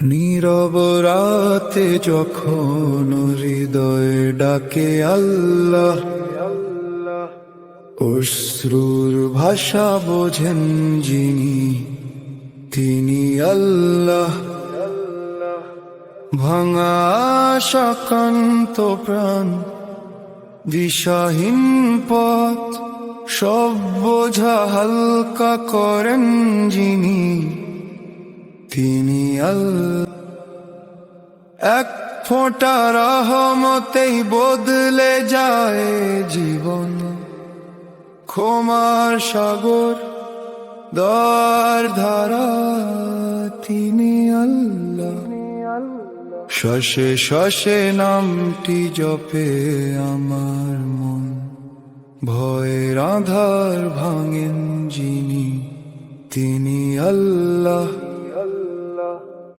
নীরব রাতে যখন হৃদয় ডাকে আল্লাহ, অশ্রুর ভাষা বোঝেন যিনি, তিনি আল্লাহ। ভাঙা আশাকান্ত প্রাণ, দিশাহীন পথ, সব বোঝা হালকা করেন যিনি, তিনি আল্লাহ এক ফোঁটা রহমতেই বদলে যায় জীবন। ক্ষমার সাগর দর ধারা, তিনি আল্লাহ। শশে শশে নামটি জপে আমার মন। ভয়ের আধার ভাঙেন যিনি, তিনি আল্লাহ।